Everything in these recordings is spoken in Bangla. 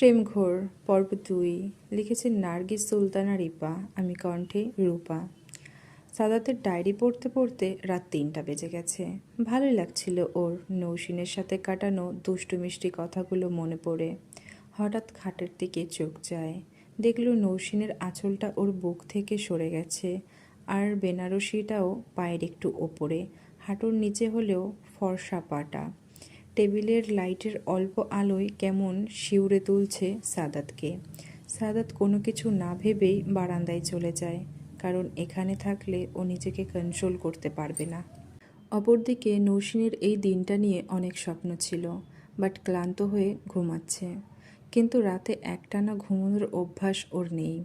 প্রেমঘোর, পর্ব দুই, লিখেছেন নার্গিস সুলতানা রিপা, আমি কণ্ঠে রূপা। সাদাতের ডায়েরি পড়তে পড়তে রাত তিনটা বেজে গেছে। ভালোই লাগছিল ওর নৌসিনের সাথে কাটানো দুষ্টু মিষ্টি কথাগুলো মনে পড়ে। হঠাৎ খাটের দিকে চোখ যায়। দেখল নৌসিনের আঁচলটা ওর বুক থেকে সরে গেছে আর বেনারসিটাও পায়ের একটু ওপরে, হাঁটুর নিচে হলেও ফর্সা পাটা। টেবিলের লাইটের অল্প আলোয় কেমন শিউরে তুলছে সাদাতকে। সাদাত কোনো কিছু না ভেবেই বারান্দায় চলে যায়, কারণ এখানে থাকলে ও নিজেকে কন্ট্রোল করতে পারবে না। অপরদিকে নৌসিনের এই দিনটা নিয়ে অনেক স্বপ্ন ছিল বাট ক্লান্ত হয়ে ঘুমাচ্ছে। কিন্তু রাতে একটানা ঘুমানোর অভ্যাস ওর নেই।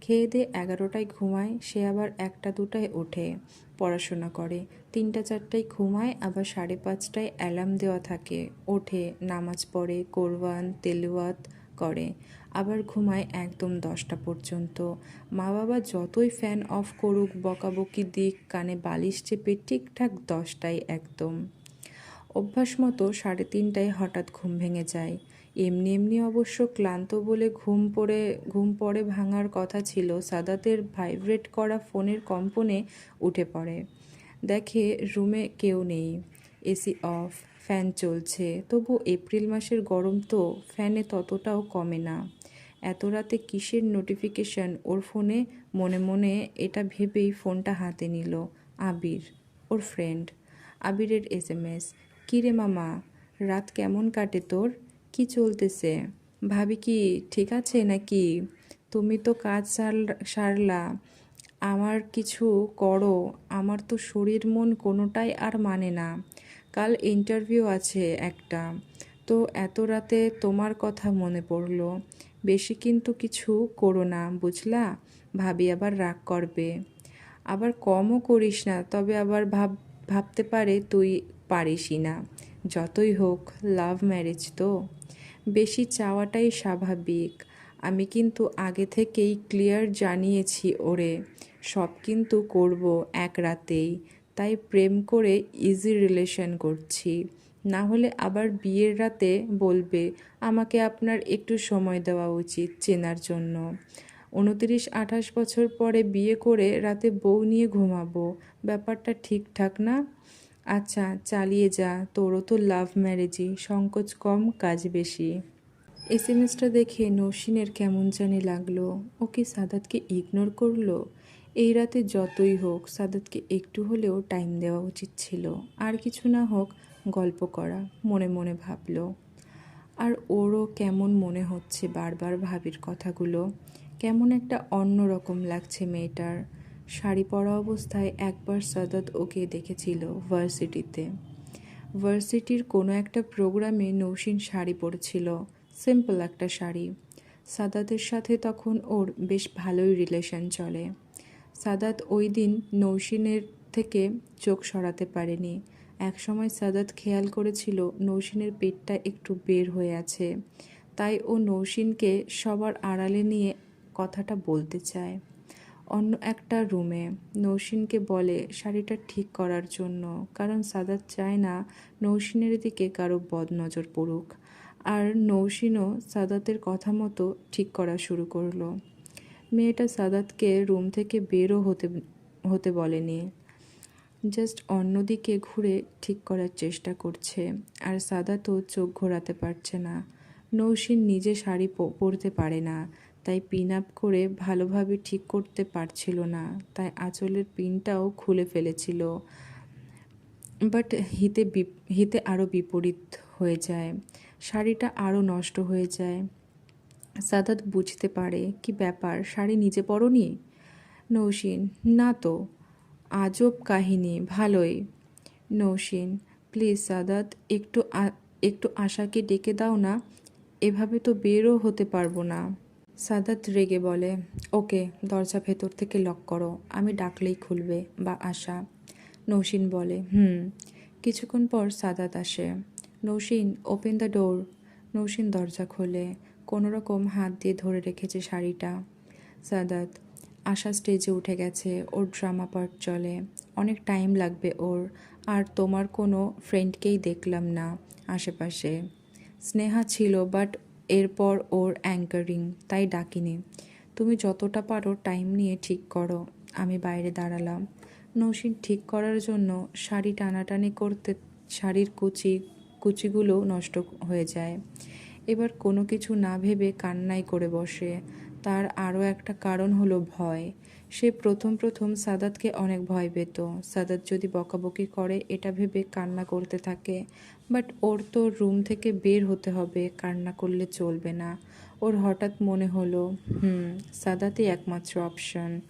খেয়ে দিয়ে এগারোটায় ঘুমায়, সে আবার একটা দুটায় ওঠে, পড়াশোনা করে। তিনটা চারটায় ঘুমায়, আবার সাড়ে পাঁচটায় অ্যালার্ম দেওয়া থাকে, ওঠে, নামাজ পড়ে, কোরবান, তেলওয়াত করে। আবার ঘুমায় একদম দশটা পর্যন্ত। মা বাবা যতই ফ্যান অফ করুক, বকাবকি দিক, কানে বালিশ চেপে ঠিকঠাক দশটায় একদম। অভ্যাস মতো সাড়ে তিনটায় হঠাৎ ঘুম ভেঙে যায়। এমনি এমনি অবশ্য ক্লান্ত বলে ঘুম পড়ে ঘুম পড়ে ভাঙার কথা ছিল, সাদাতের ভাইব্রেট করা ফোনের কম্পনে উঠে পড়ে। দেখে রুমে কেউ নেই, এসি অফ, ফ্যান চলছে, তবু এপ্রিল মাসের গরম তো ফ্যানে ততটাও কমে না। এত রাতে কিসের নোটিফিকেশন? ওর ফোনে মনে মনে এটা ভেবেই ফোনটা হাতে নিল, আবির, ওর ফ্রেন্ড। আবিরের এস এম এস, কিরে মামা, রাত কেমন কাটে তোর? কি চলতেছে? ভাবি কি ঠিক আছে নাকি? তুমি তো কাজ সার- সারলা, আমার কিছু করো, আমার তো শরীর মন কোনোটাই আর মানে না। কাল ইন্টারভিউ আছে একটা, তো এত রাতে তোমার কথা মনে পড়ল, বেশি কিন্তু কিছু করো না, বুঝলা? ভাবি আবার রাগ করবে। আবার কমও করিস না, তবে আবার ভাব, ভাবতে পারে তুই পারিসই না। যতই হোক লাভ ম্যারেজ তো। বেশি চাওয়াটাই স্বাভাবিক। আমি কিন্তু আগে থেকেই ক্লিয়ার জানিয়েছি ওরে, সব কিন্তু করব এক রাতেই। তাই প্রেম করে ইজি রিলেশন করছি। না হলে আবার বিয়ের রাতে বলবে, আমাকে আপনার একটু সময় দেওয়া উচিত চেনার জন্য। উনতিরিশ, আঠাশ বছর পরে বিয়ে করে রাতে বউ নিয়ে ঘুমাবো। ব্যাপারটা ঠিকঠাক না? আচ্ছা চালিয়ে যা, তোরও তো লাভ ম্যারেজই সংকোচ কম, কাজ বেশি। এস এম এসটা দেখে নৌসিনের কেমন জানি লাগল। ও কি সাদাতকে ইগনোর করল? এই রাতে যতই হোক, সাদাতকে একটু হলেও টাইম দেওয়া উচিত ছিল। আর কিছু না হোক, গল্প করা, মনে মনে ভাবলো। আর ওরও কেমন মনে হচ্ছে বারবার ভাবির কথাগুলো। কেমন একটা অন্যরকম লাগছে মেয়েটার। শাড়ি পরা অবস্থায় একবার সাদাত ওকে দেখেছিল ভার্সিটিতে। ভার্সিটির কোনো একটা প্রোগ্রামে নৌসিন শাড়ি পরেছিল, সিম্পল একটা শাড়ি। সাদাতের সাথে তখন ওর বেশ ভালোই রিলেশন চলে। সাদাত ওই দিন নৌসিনের থেকে চোখ সরাতে পারেনি। একসময় সাদাত খেয়াল করেছিল নৌসিনের পেটটা একটু বের হয়ে আছে, তাই ও নৌসিনকে সবার আড়ালে নিয়ে কথাটা বলতে চায়। অন্য একটা রুমে। নৌসিনকে বলে, শাড়িটা ঠিক করার জন্য, কারণ সাদাত চায় না নৌসিনের দিকে কারও বদনজর পড়ুক। আর নৌসিনও সাদাতের কথা মতো ঠিক করা শুরু করল। মেয়েটা সাদাতকে রুম থেকে বেরও হতে হতে বলেনি। জাস্ট অন্যদিকে ঘুরে ঠিক করার চেষ্টা করছে, আর সাদাতও চোখ ঘোরাতে পারছে না। নৌসিন নিজে শাড়ি পরতে পারে না। তাই পিন আপ করে ভালোভাবে ঠিক করতে পারছিল না। তাই আঁচলের পিনটাও খুলে ফেলেছিল। বাট হিতে হিতে আরও বিপরীত হয়ে যায়। শাড়িটা আরও নষ্ট হয়ে যায়। সাদাত বুঝতে পারে, কি ব্যাপার, শাড়ি নিজে পরনি? নৌসিন না তো। আজব কাহিনী, ভালোই। নৌসিন প্লিজ সাদাত, একটু একটু আশাকে ডেকে দাও না। এভাবে তো বেরও হতে পারব না। সাদাত রেগে বলে, ওকে, দরজা ভেতর থেকে লক করো, আমি ডাকলেই খুলবে বা আশা নৌসিন বলে, হুম। কিছুক্ষণ পর সাদাত আসে। Nousin open the door Nousin দরজা খোলে। কোনো রকম হাত দিয়ে ধরে রেখেছে শাড়িটা। সাদাত, আশা স্টেজে উঠে গেছে, ওর ড্রামা পার্ট চলে। অনেক টাইম লাগবে ওর, আর তোমার কোনো ফ্রেন্ডকেই দেখলাম না আশেপাশে। স্নেহা ছিল, বাট এরপর ওর অ্যাঙ্কারিং তাই ডাকিনি। তুমি যতটা পারো টাইম নিয়ে ঠিক করো। আমি বাইরে দাঁড়ালাম। নৌসিন ঠিক করার জন্য শাড়ি টানাটানি করতে শাড়ির কুচি, কুচিগুলো নষ্ট হয়ে যায়। এবার কোনো কিছু না ভেবে কান্নাই করে বসে। তার আরও একটা কারণ হলো ভয়। সে প্রথম প্রথম সাদাতকে অনেক ভয় পেত। সাদাত যদি বকাবকি করে, এটা ভেবে কান্না করতে থাকে। বাট ওর তো রুম থেকে বের হতে হবে, কান্না করলে চলবে না। ওর হঠাৎ মনে হলো, হুম, সাদাতই একমাত্র অপশন।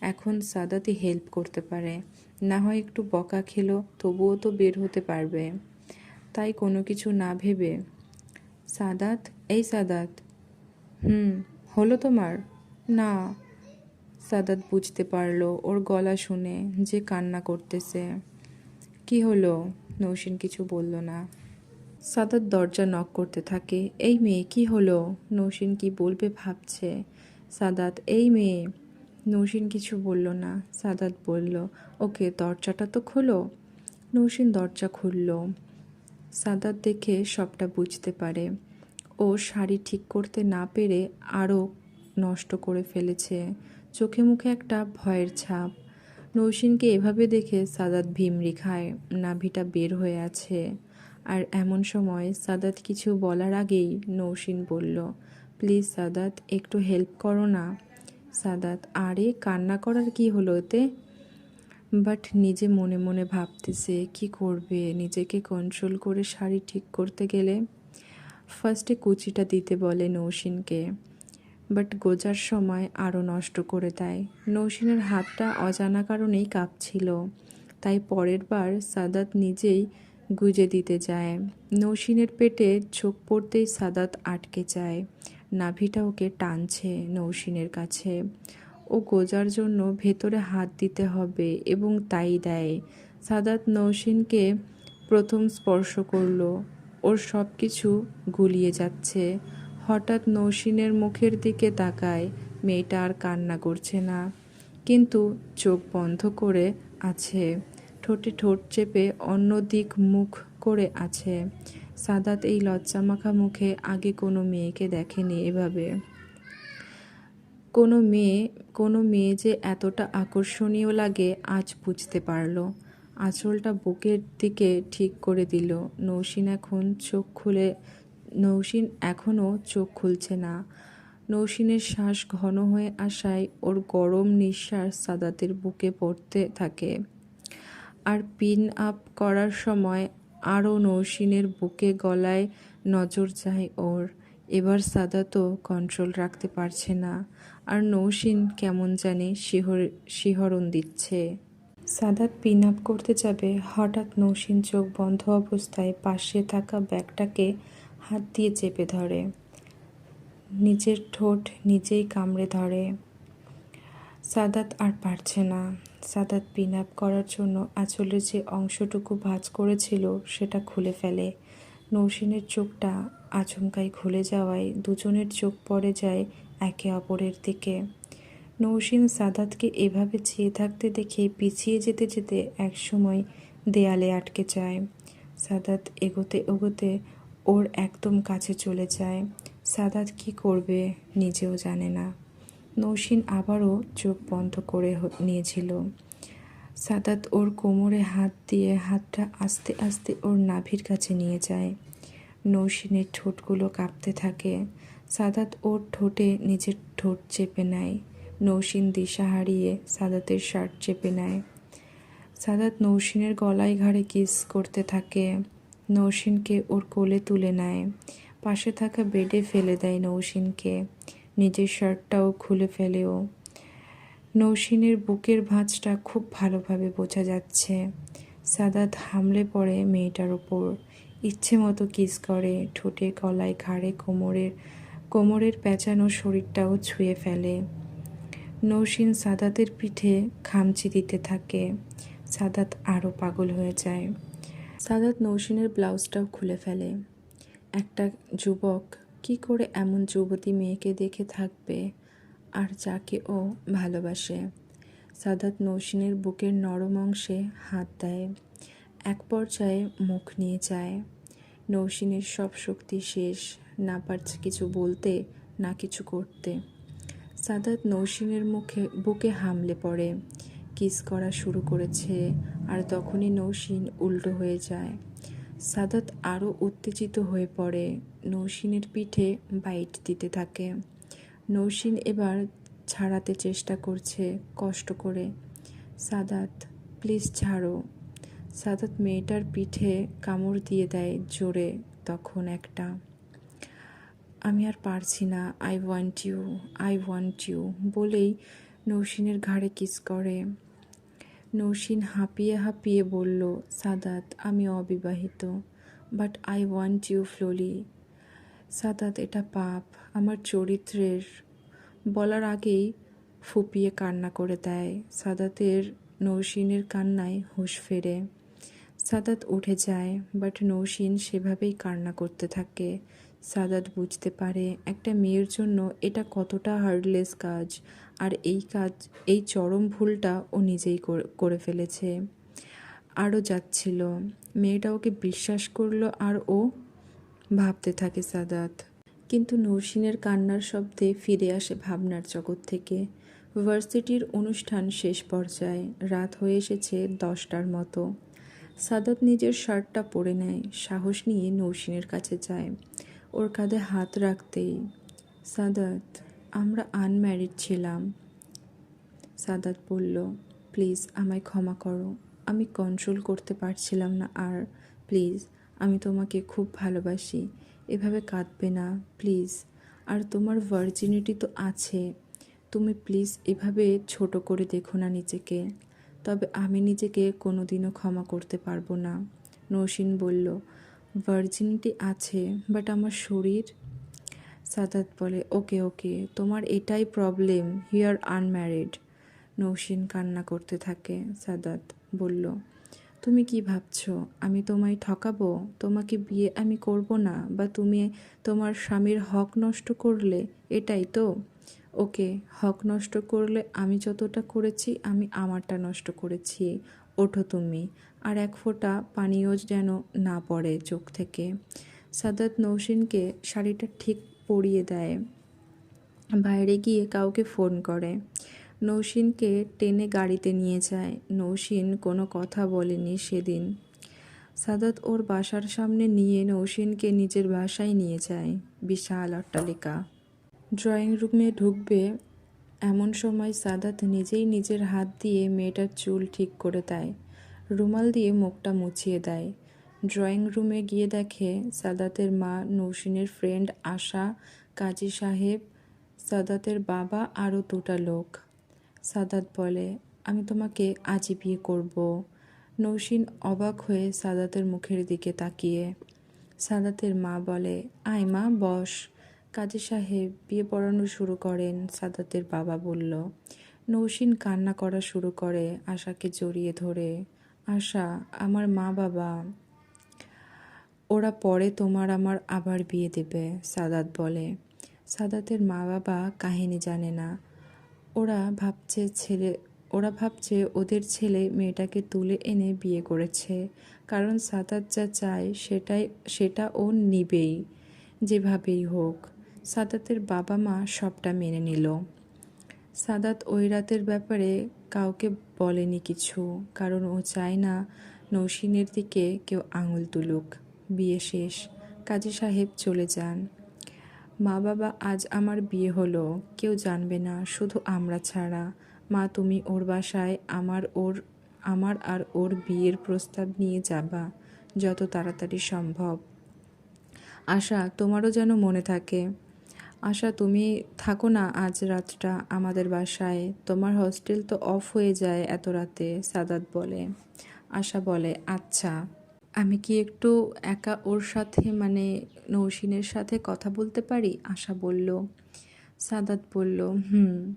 এখন সাদাতই হেল্প করতে পারে। না হয় একটু বকা খেলো, তবুও তো বের হতে পারবে। তাই কোনো কিছু না ভেবে, সাদাত, এই সাদাত, হুম হলো তোমার? না, সাদাত বুঝতে পারল ওর গলা শুনে যে কান্না করতেছে। কি হলো? নৌসিন কিছু বলল না। সাদাত দরজা নক করতে থাকে। এই মেয়ে, কি হলো? নৌসিন কি বলবে ভাবছে। সাদাত, এই মেয়ে। নৌসিন কিছু বলল না। সাদাত বলল, ওকে, দরজাটা তো খোলো। নৌসিন দরজা খুলল। সাদাত দেখে সবটা বুঝতে পারে। ও শাড়ি ঠিক করতে না পেরে আরও নষ্ট করে ফেলেছে। চোখে মুখে একটা ভয়ের ছাপ। নৌসিনকে এভাবে দেখে সাদাত ভিমরি খায় নাভিটা বের হয়ে আছে। আর এমন সময় সাদাত কিছু বলার আগেই নৌসিন বলল, প্লিজ সাদাত, একটু হেল্প করো না। সাদাত, আরে কান্না করার কি হলো এতে? বাট নিজে মনে মনে ভাবতেছে, কি করবে? নিজেকে কন্ট্রোল করে শাড়ি ঠিক করতে গেলে ফার্স্টে কুচিটা দিতে বলে নৌসিনকে বাট গোজার সময় আরও নষ্ট করে দেয়। নৌসিনের হাতটা অজানা কারণেই কাঁপছিল, তাই পরের বার সাদাত নিজেই গুজে দিতে যায়। নৌসিনের পেটে চোখ পড়তেই সাদাত আটকে যায়। নাভিটা ওকে টানছে নৌসিনের কাছে। ও গোজার জন্য ভেতরে হাত দিতে হবে এবং তাই দেয়। সাদাত নৌসিনকে প্রথম স্পর্শ করল। ওর সব কিছু গুলিয়ে যাচ্ছে। হঠাৎ নৌসিনের মুখের দিকে তাকায়, মেয়েটা আর কান্না করছে না। কিন্তু চোখ বন্ধ করে আছে। ঠোঁটে ঠোঁট চেপে অন্য দিক মুখ করে আছে। সাদাত এই লজ্জামাখা মুখে আগে কোনো মেয়েকে দেখেনি এভাবে। কোনো মেয়ে কোনো মেয়ে যে এতটা আকর্ষণীয় লাগে আজ বুঝতে পারল। আঁচলটা বুকের দিকে ঠিক করে দিল। নৌসিন এখন চোখ খুলে, নৌসিন এখনও চোখ খুলছে না। নৌসিনের শ্বাস ঘন হয়ে আসায় ওর গরম নিঃশ্বাস সাদাতের বুকে পড়তে থাকে। আর পিন আপ করার সময় আরও নৌসিনের বুকে গলায় নজর যায় ওর। এবার সাদাতও কন্ট্রোল রাখতে পারছে না। আর নৌসিন কেমন জানে শিহর, শিহরণ দিচ্ছে। সাদাত পিন আপ করতে যাবে। হঠাৎ নৌসিন চোখ বন্ধ অবস্থায় পাশে থাকা ব্যাগটাকে হাত দিয়ে চেপে ধরে। নিজের ঠোঁট নিজেই কামড়ে ধরে। সাদাত আর পারছে না। সাদাত পিন আপ করার জন্য আঁচলের যে অংশটুকু ভাঁজ করেছিল সেটা খুলে ফেলে। নৌসিনের চোখটা আচমকাই খুলে যাওয়ায় দুজনের চোখ পড়ে যায় একে অপরের দিকে। নৌসিন সাদাতকে এভাবে চেয়ে থাকতে দেখে পিছিয়ে যেতে যেতে একসময় দেয়ালে আটকে যায়। সাদাত এগোতে এগোতে ওর একদম কাছে চলে যায়। সাদাত কি করবে নিজেও জানে না। নৌসিন আবারও চোখ বন্ধ করে নিয়েছিল। সাদাত ওর কোমরে হাত দিয়ে হাতটা আস্তে আস্তে ওর নাভির কাছে নিয়ে যায়। নৌসিনের ঠোঁটগুলো কাঁপতে থাকে। সাদাত ওর ঠোঁটে নিজের ঠোঁট চেপে নেয়। নৌসিন দিশা হারিয়ে সাদাতের শার্ট চেপে নেয়। সাদাত নৌসিনের গলায় ঘাড়ে কিস করতে থাকে। নৌসিনকে ওর কোলে তুলে নেয়। পাশে থাকা বেডে ফেলে দেয় নৌসিনকে। নিজের শার্টটাও খুলে ফেলেও। নৌসিনের বুকের ভাঁজটা খুব ভালোভাবে বোঝা যাচ্ছে। সাদাত হামলে পড়ে মেয়েটার ওপর। ইচ্ছে মতো কিস করে, ঠোঁটে গলায় ঘাড়ে কোমরের কোমরের পেঁচানো শরীরটাও ছুঁয়ে ফেলে। নৌসিন সাদাতের পিঠে খামচি দিতে থাকে। সাদাত আরও পাগল হয়ে যায়। সাদাত নৌসিনের ব্লাউজটাও খুলে ফেলে। একটা যুবক কি করে এমন যুবতী মেয়েকে দেখে থাকবে আর যাকে ও ভালোবাসে? সাদাত নৌসিনের বুকের নরম অংশে হাত দেয়। এক পর্যায়ে মুখ নিয়ে যায়। নৌসিনের সব শক্তি শেষ, না পারছে কিছু বলতে, না কিছু করতে। সাদাত নৌসিনের মুখে, বুকে হামলে পড়ে। কিস করা শুরু করেছে, আর তখনই নৌসিন উল্টো হয়ে যায়। সাদাত আরও উত্তেজিত হয়ে পড়ে, নৌসিনের পিঠে বাইট দিতে থাকে। নৌসিন এবার ছাড়াতে চেষ্টা করছে, কষ্ট করে। সাদাত, প্লিজ ছাড়ো। সাদাত মেয়েটার পিঠে কামড় দিয়ে দেয় জোরে, তখন একটা। আমি আর পারছি না। I want you I want you বলেই নৌসিনের ঘাড়ে কিস করে। নৌসিন হাঁপিয়ে হাঁপিয়ে বলল, সাদাত, আমি অবিবাহিত but I want you ফ্লোলি Sadat, এটা পাপ, আমার চরিত্রের। বলার আগেই ফুপিয়ে কান্না করে দেয়। সাদাতের নৌসিনের কান্নায় হুঁশ ফেরে। সাদাত উঠে যায় বাট নৌসিন সেভাবেই কান্না করতে থাকে। সাদাত বুঝতে পারে, একটা মেয়ের জন্য এটা কতটা হার্ডলেস কাজ। আর এই কাজ, এই চরম ভুলটা ও নিজেই করে- ফেলেছে। আরও যাচ্ছিল। মেয়েটা ওকে বিশ্বাস করল আর ও ভাবতে থাকে সাদাত কিন্তু নৌসিনের কান্নার শব্দে ফিরে আসে ভাবনার জগৎ থেকে। ভার্সিটির অনুষ্ঠান শেষ পর্যায়ে রাত হয়ে এসেছে দশটার মতো। সাদাত নিজের শার্টটা পরে নেয়, সাহস নিয়ে নৌসিনের কাছে যায়। ওর কাঁধে হাত রাখতেই, সাদাত, আমরা আনম্যারিড ছিলাম। সাদাত বলল, প্লিজ, আমায় ক্ষমা করো। আমি কন্ট্রোল করতে পারছিলাম না আর, প্লিজ, আমি তোমাকে খুব ভালোবাসি। এভাবে কাঁদবে না, প্লিজ। আর তোমার ভার্জিনিটি তো আছে। তুমি প্লিজ এভাবে ছোট করে দেখো না নিজেকে। তবে আমি নিজেকে কোনোদিনও ক্ষমা করতে পারব না। নৌসিন বলল ভার্জিনিটি আছে বাট আমার শরীর, সাদাত বলে ওকে ওকে তোমার এটাই problem you are unmarried Nousin কান্না করতে থাকে, সাদাত বলল। তুমি কি ভাবছ, আমি তোমায় ঠকাবো? তোমাকে বিয়ে আমি করব না, বা তুমি তোমার স্বামীর হক নষ্ট করলে, এটাই তো? ওকে হক নষ্ট করলে আমি যতটা করেছি, আমি আমারটা নষ্ট করেছি। ওঠো তুমি, আর এক ফোঁটা পানীয় যেন না পড়ে চোখ থেকে। সাদাত নৌসিনকে শাড়িটা ঠিক পরিয়ে দেয়। বাইরে গিয়ে কাউকে ফোন করে। নৌসিনকে টেনে গাড়িতে নিয়ে যায়। নৌসিন কোনো কথা বলেনি সেদিন। সাদাত ওর বাসার সামনে নিয়ে নৌসিনকে নিজের বাসায় নিয়ে যায়। বিশাল অট্টালিকা। ড্রয়িং রুমে ঢুকবে এমন সময় সাদাত নিজেই নিজের হাত দিয়ে মেয়েটার চুল ঠিক করে দেয়। রুমাল দিয়ে মুখটা মুছিয়ে দেয়। ড্রয়িং রুমে গিয়ে দেখে সাদাতের মা নৌসিনের ফ্রেন্ড আশা, কাজী সাহেব, সাদাতের বাবা আরও দুটা লোক। সাদাত বলে, আমি তোমাকে আজই বিয়ে করব। নৌসিন অবাক হয়ে সাদাতের মুখের দিকে তাকিয়ে। সাদাতের মা বলে, আয় মা, বস। কাজী সাহেব, বিয়ে পড়ানো শুরু করেন, সাদাতের বাবা বলল। নৌসিন কান্না করা শুরু করে আশাকে জড়িয়ে ধরে। আশা, আমার মা বাবা, ওরা পরে তোমার আমার আবার বিয়ে দেবে, সাদাত বলে। সাদাতের মা বাবা কাহিনী জানে না। ওরা ভাবছে ছেলে, ওরা ভাবছে ওদের ছেলে মেয়েটাকে তুলে এনে বিয়ে করেছে। কারণ সাদাত যা চায় সেটাই, সেটা ও নিবেই, যেভাবেই হোক। সাদাতের বাবা মা সবটা মেনে নিল। সাদাত ওই রাতের ব্যাপারে কাউকে বলেনি কিছু, কারণ ও চায় না নৌসিনের দিকে কেউ আঙুল তুলুক। বিয়ে শেষ, কাজী সাহেব চলে যান। মা বাবা আজ আমার বিয়ে হলো, কেউ জানবে না, শুধু আমরা ছাড়া। মা, তুমি ওর বাসায় আমার ওর, আমার আর ওর বিয়ের প্রস্তাব নিয়ে যাবা, যত তাড়াতাড়ি সম্ভব। আশা তোমারও যেন মনে থাকে। আশা তুমি থাকো না আজ রাতটা আমাদের বাসায়। তোমার হস্টেল তো অফ হয়ে যায় এত রাতে, সাদাত বলে। আশা বলে আচ্ছা। আমি কি একটু একা ওর সাথে মানে নৌসিনের সাথে কথা বলতে পারি? আশা বলল। সাদাত বলল, হুম।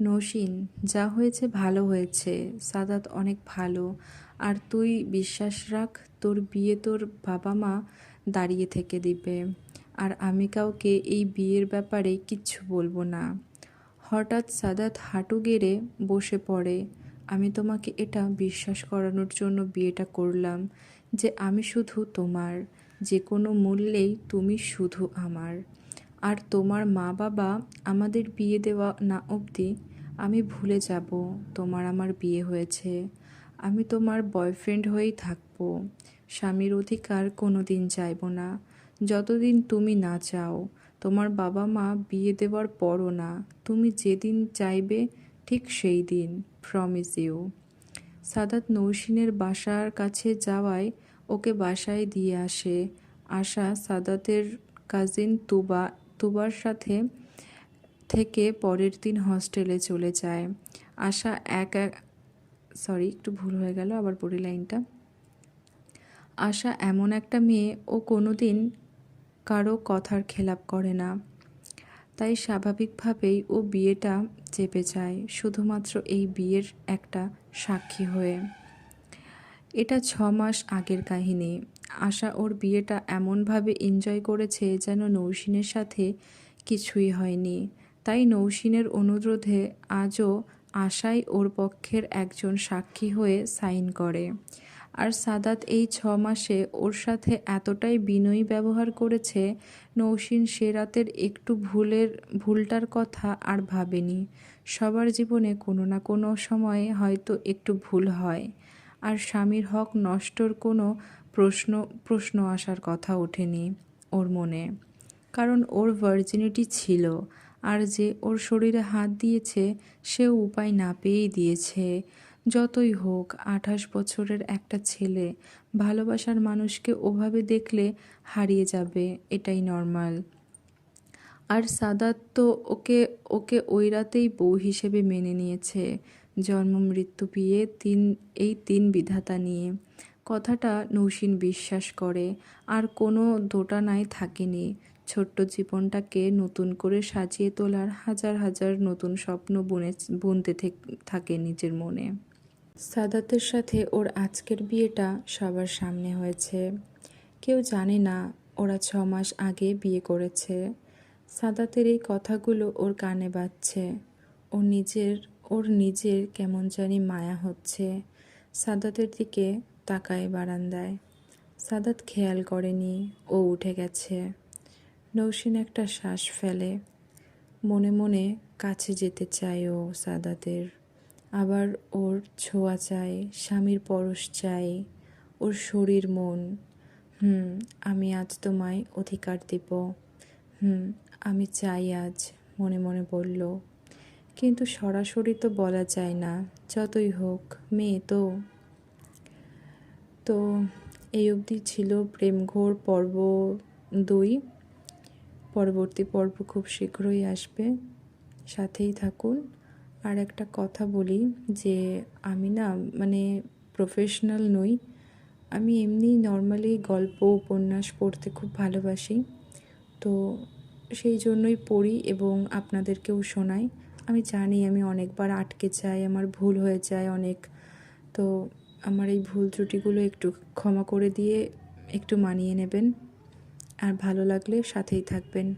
নৌসিন, যা হয়েছে ভালো হয়েছে। সাদাত অনেক ভালো। আর তুই বিশ্বাস রাখ, তোর বিয়ে তোর বাবা মা দাঁড়িয়ে থেকে দিবে। আর আমি কাউকে এই বিয়ের ব্যাপারে কিচ্ছু বলব না। হঠাৎ সাদাত হাঁটু গেড়ে বসে পড়ে। আমি তোমাকে এটা বিশ্বাস করানোর জন্য বিয়েটা করলাম যে আমি শুধু তোমার, যে কোনো মূল্যেই তুমি শুধু আমার। আর তোমার মা বাবা আমাদের বিয়ে দেওয়া না অবধি আমি ভুলে যাব তোমার আমার বিয়ে হয়েছে। আমি তোমার বয়ফ্রেন্ড হয়েই থাকব। স্বামীর অধিকার কোনো দিন চাইব না। যতদিন তুমি না চাও, তোমার বাবা মা বিয়ে দেওয়ার পরও না, তুমি যেদিন চাইবে ঠিক সেই দিন প্রমিস ইউ সাদাত নৌসিনের বাসার কাছে যাওয়ায় ওকে বাসায় দিয়ে আসে। আশা সাদাতের কাজিন তুবা, তুবার সাথে থেকে পরের দিন হস্টেলে চলে যায়। আশা এক এক সরি একটু ভুল হয়ে গেল, আবার পড়ি লাইনটা আশা এমন একটা মেয়ে, ও কোনো দিন কারও কথার খেলাপ করে না। তাই স্বাভাবিকভাবেই ও বিয়েটা চেপে যায়, শুধুমাত্র এই বিয়ের একটা সাক্ষী হয়ে। এটা ছ মাস আগের কাহিনী। আশা ওর বিয়েটা এমনভাবে এনজয় করেছে যেন নৌসিনের সাথে কিছুই হয়নি। তাই নৌসিনের অনুরোধে আজও আশাই ওর পক্ষের একজন সাক্ষী হয়ে সাইন করে। আর সাদাত এই ছ মাসে ওর সাথে এতটাই বিনয়ী ব্যবহার করেছে, নৌসিন সে রাতের একটু ভুলের, ভুলটার কথা আর ভাবেনি। সবার জীবনে কোনো না কোনো সময়ে হয়তো একটু ভুল হয়। আর স্বামীর হক নষ্টর কোনো প্রশ্ন প্রশ্ন আসার কথা ওঠেনি ওর মনে। কারণ ওর ভার্জিনিটি ছিল, আর যে ওর শরীরে হাত দিয়েছে, সেও উপায় না পেয়েই দিয়েছে। যতই হোক, আঠাশ বছরের একটা ছেলে ভালোবাসার মানুষকে ওভাবে দেখলে হারিয়ে যাবে, এটাই নর্মাল। আর সাদাত তো ওকে ওকে ওই রাতেই বউ হিসেবে মেনে নিয়েছে, জন্ম, মৃত্যু বিয়ে তিন, এই তিন বিধাতা নিয়ে। কথাটা নৌসিন বিশ্বাস করে, আর কোনো দোটানায় থাকেনি। ছোট্ট জীবনটাকে নতুন করে সাজিয়ে তোলার হাজার হাজার নতুন স্বপ্ন বুনে বুনতে থাকে নিজের মনে। সাদাতের সাথে ওর আজকের বিয়েটা সবার সামনে হয়েছে। কেউ জানে না ওরা ছ মাস আগে বিয়ে করেছে। সাদাতের এই কথাগুলো ওর কানে বাজছে। ওর নিজের ওর নিজের কেমন জানি মায়া হচ্ছে। সাদাতের দিকে তাকায় বারান্দায়। সাদাত খেয়াল করেনি, ও উঠে গেছে। নৌসিন একটা শ্বাস ফেলে। মনে মনে কাছে যেতে চায় ও সাদাতের। আবার ওর ছোঁয়া চাই, স্বামীর পরশ চাই, ওর শরীর মন। হুম, আমি আজ তোমায় অধিকার দেব। হুম, আমি চাই আজ, মনে মনে বলল। কিন্তু সরাসরি তো বলা যায় না, যতই হোক, মেয়ে তো। তো এই অবধি ছিল প্রেমঘোর পর্ব দুই। পরবর্তী পর্ব খুব শীঘ্রই আসবে। সাথেই থাকুন। আর একটা কথা বলি যে আমি না মানে প্রফেশনাল নই। আমি এমনি নর্মালি গল্প, উপন্যাস পড়তে খুব ভালোবাসি। তো সেই জন্যই পড়ি এবং আপনাদেরকেও শোনাই। আমি জানি আমি অনেকবার আটকে যাই, আমার ভুল হয়ে যায় অনেক। তো আমার এই ভুল ত্রুটিগুলো একটু ক্ষমা করে দিয়ে একটু মানিয়ে নেবেন। আর ভালো লাগলে সাথেই থাকবেন।